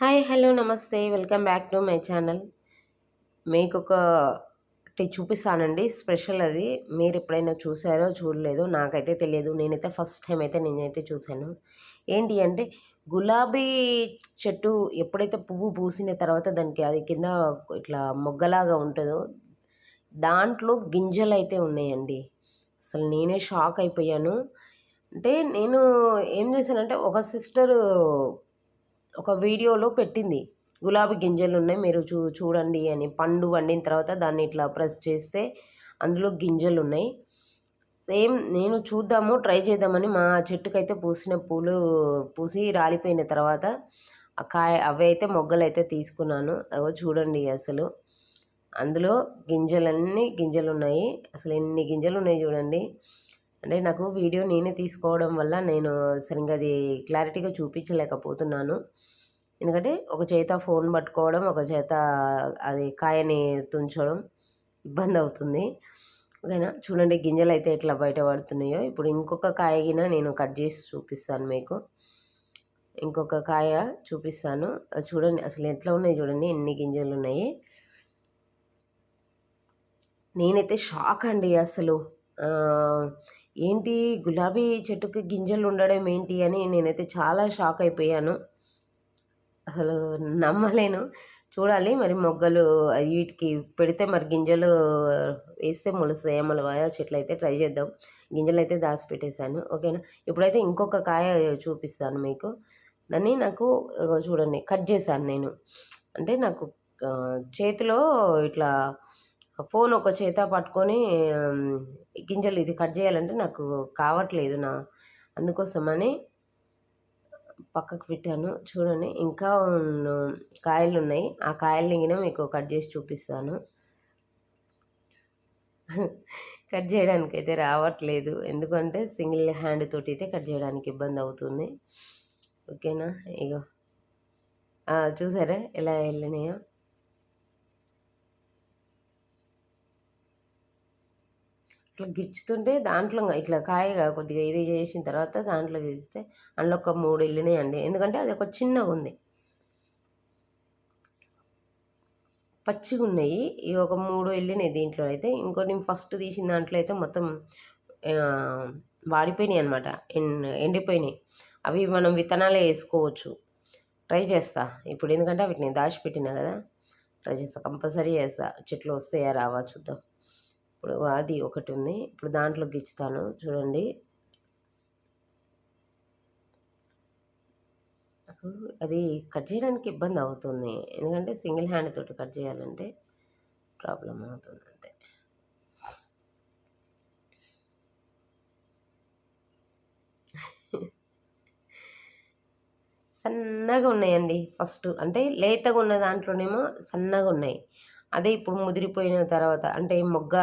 Hi hello నమస్తే. Welcome back to my channel. మీకు ఒకటి చూపిస్తానండి. స్పెషల్ అది. మీరు ఎప్పుడైనా చూసారో చూడలేదో నాకైతే తెలియదు. నేనైతే ఫస్ట్ టైం అయితే నేనైతే చూశాను. ఏంటి అంటే గులాబీ చెట్టు ఎప్పుడైతే పువ్వు పూసిన తర్వాత దానికి అది కింద ఇట్లా మొగ్గలాగా ఉంటుందో దాంట్లో గింజలు అయితే ఉన్నాయండి. అసలు నేనే షాక్ అయిపోయాను. అంటే నేను ఏం చేశానంటే ఒక సిస్టర్ ఒక వీడియోలో పెట్టింది. గులాబీ గింజలు ఉన్నాయి మీరు చూ చూడండి అని. పండు వండిన తర్వాత దాన్ని ఇట్లా ప్రెస్ చేస్తే అందులో గింజలు ఉన్నాయి సేమ్ నేను చూద్దాము ట్రై చేద్దామని మా చెట్టుకైతే పూసిన పూలు పూసి రాలిపోయిన తర్వాత ఆ కాయ అవి అయితే మొగ్గలు అయితే తీసుకున్నాను. అవి చూడండి అసలు. అందులో గింజలన్నీ గింజలు ఉన్నాయి అసలు ఎన్ని గింజలు ఉన్నాయి చూడండి. అంటే నాకు వీడియో నేనే తీసుకోవడం వల్ల నేను సరిగ్గా అది క్లారిటీగా చూపించలేకపోతున్నాను. ఎందుకంటే ఒక చేత ఫోన్ పట్టుకోవడం ఒక చేత అది కాయని తుంచడం ఇబ్బంది అవుతుంది ఓకేనా? చూడండి గింజలు అయితే ఎట్లా బయట పడుతున్నాయో. ఇప్పుడు ఇంకొక కాయగిన నేను కట్ చేసి చూపిస్తాను మీకు. ఇంకొక కాయ చూపిస్తాను. చూడండి అసలు ఎట్లా ఉన్నాయి చూడండి ఎన్ని గింజలు ఉన్నాయి నేనైతే షాక్ అండి అసలు. ఏంటి గులాబీ చెట్టుకి గింజలు ఉండడం ఏంటి అని నేనైతే చాలా షాక్ అయిపోయాను. అసలు నమ్మలేను. చూడాలి మరి మొగ్గలు వీటికి పెడితే మరి గింజలు వేస్తే మొలుస్తాయి మొలవాయా చెట్లు అయితే ట్రై చేద్దాం. గింజలు అయితే దాచిపెట్టేశాను. ఓకేనా? ఇప్పుడైతే ఇంకొక కాయ చూపిస్తాను మీకు. దాన్ని నాకు చూడండి కట్ చేశాను నేను. అంటే నాకు చేతిలో ఇట్లా ఫోన్ ఒక చేత పట్టుకొని గింజలు ఇది కట్ చేయాలంటే నాకు కావట్లేదు నా అందుకోసమని పక్కకు పెట్టాను. చూడండి ఇంకా కాయలు ఉన్నాయి ఆ కాయలు గిన మీకు కట్ చేసి చూపిస్తాను. కట్ చేయడానికి అయితే రావట్లేదు. ఎందుకంటే సింగిల్ హ్యాండ్ తోటి అయితే కట్ చేయడానికి ఇబ్బంది అవుతుంది. ఓకేనా? ఇగో. చూసారా? ఎలా వెళ్ళినాయో? ఇట్లా గిచ్చుతుంటే దాంట్లో ఇట్లా కాయగా కొద్దిగా ఇది చేసిన తర్వాత దాంట్లో గిచ్చితే అందులో ఒక మూడు వెళ్ళినాయండి ఎందుకంటే అది ఒక చిన్నగా ఉంది. పచ్చిగా ఉన్నాయి. ఈ ఒక మూడు వెళ్ళినాయి దీంట్లో అయితే. ఇంకోటి ఫస్ట్ తీసిన దాంట్లో అయితే మొత్తం వాడిపోయినాయి అనమాట ఎండిపోయినాయి. అవి మనం విత్తనాలే వేసుకోవచ్చు. ట్రై చేస్తా. ఇప్పుడు ఎందుకంటే వీటిని దాచిపెట్టినా కదా. ట్రై చేస్తా. కంపల్సరీ చేస్తా. చెట్లు వస్తాయా రావా చూద్దాం. ఇప్పుడు అది ఒకటి ఉంది. ఇప్పుడు దాంట్లో గిచ్చుతాను. చూడండి. అది కట్ చేయడానికి ఇబ్బంది అవుతుంది. ఎందుకంటే సింగిల్ హ్యాండ్ తోటి కట్ చేయాలంటే ప్రాబ్లం అవుతుంది అంతే. సన్నగా ఉన్నాయండి ఫస్ట్. అంటే లేతగా ఉన్న దాంట్లోనేమో సన్నగా ఉన్నాయి. అదే ఇప్పుడు ముదిరిపోయిన తర్వాత అంటే మొగ్గ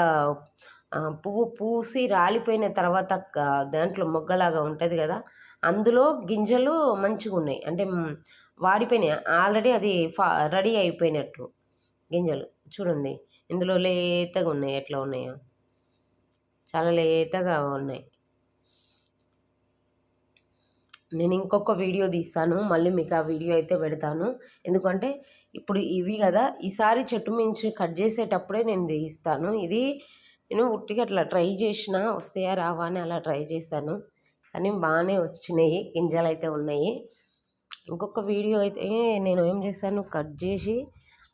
పువ్వు పూసి రాలిపోయిన తర్వాత దాంట్లో మొగ్గలాగా ఉంటుంది కదా అందులో గింజలు మంచిగా ఉన్నాయి. అంటే వాడిపోయినాయి. ఆల్రెడీ అది ఫా రెడీ అయిపోయినట్టు గింజలు. చూడండి. ఇందులో లేతగా ఉన్నాయి. ఎట్లా ఉన్నాయో. చాలా లేతగా ఉన్నాయి. నేను ఇంకొక వీడియో తీస్తాను మళ్ళీ మీకు ఆ వీడియో అయితే పెడతాను. ఎందుకంటే ఇప్పుడు ఇవి కదా ఈసారి చెట్టు మించి కట్ చేసేటప్పుడే నేను తీస్తాను. ఇది నేను ఉట్టిగా అట్లా ట్రై చేసిన వస్తాయా రావా అని అలా ట్రై చేశాను. కానీ బాగానే వచ్చినాయి గింజలు అయితే ఉన్నాయి. ఇంకొక వీడియో అయితే నేను ఏం చేశాను కట్ చేసి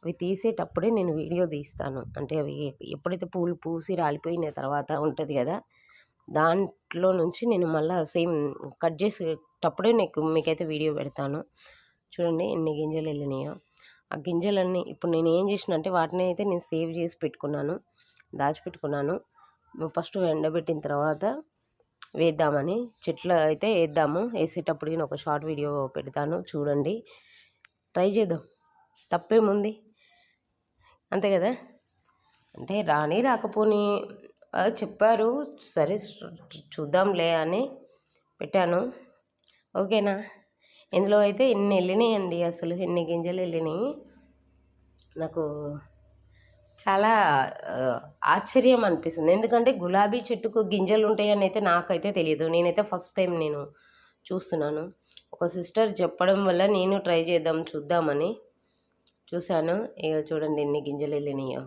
అవి తీసేటప్పుడే నేను వీడియో తీస్తాను. అంటే అవి ఎప్పుడైతే పూలు పూసి రాలిపోయిన తర్వాత ఉంటుంది కదా దాంట్లో నుంచి నేను మళ్ళీ సేమ్ కట్ చేసి చేసేటప్పుడే నీకు మీకైతే వీడియో పెడతాను. చూడండి ఎన్ని గింజలు వెళ్ళినాయో. ఆ గింజలన్నీ ఇప్పుడు నేను ఏం చేసిన అంటే వాటిని అయితే నేను సేవ్ చేసి పెట్టుకున్నాను. దాచిపెట్టుకున్నాను. ఫస్ట్ ఎండబెట్టిన తర్వాత వేద్దామని చెట్లు అయితే వేద్దాము. వేసేటప్పుడు నేను ఒక షార్ట్ వీడియో పెడతాను. చూడండి. ట్రై చేద్దాం. తప్పేముంది? అంతే కదా? అంటే రాని రాకపోని చెప్పారు. సరే చూద్దాంలే అని పెట్టాను. ఓకేనా? ఇందులో అయితే ఎన్ని వెళ్ళినాయండి అసలు? ఎన్ని గింజలు వెళ్ళినాయి నాకు చాలా ఆశ్చర్యం అనిపిస్తుంది. ఎందుకంటే గులాబీ చెట్టుకు గింజలు ఉంటాయని అయితే నాకైతే తెలియదు నేనైతే ఫస్ట్ టైం నేను చూస్తున్నాను. ఒక సిస్టర్ చెప్పడం వల్ల నేను ట్రై చేద్దాం చూద్దామని చూశాను. ఇక చూడండి ఎన్ని గింజలు వెళ్ళినాయో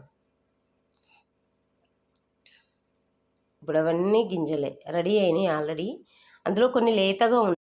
ఇప్పుడు అవన్నీ గింజలే. రెడీ అయినాయి ఆల్రెడీ. అందులో కొన్ని లేతగా ఉన్నాయి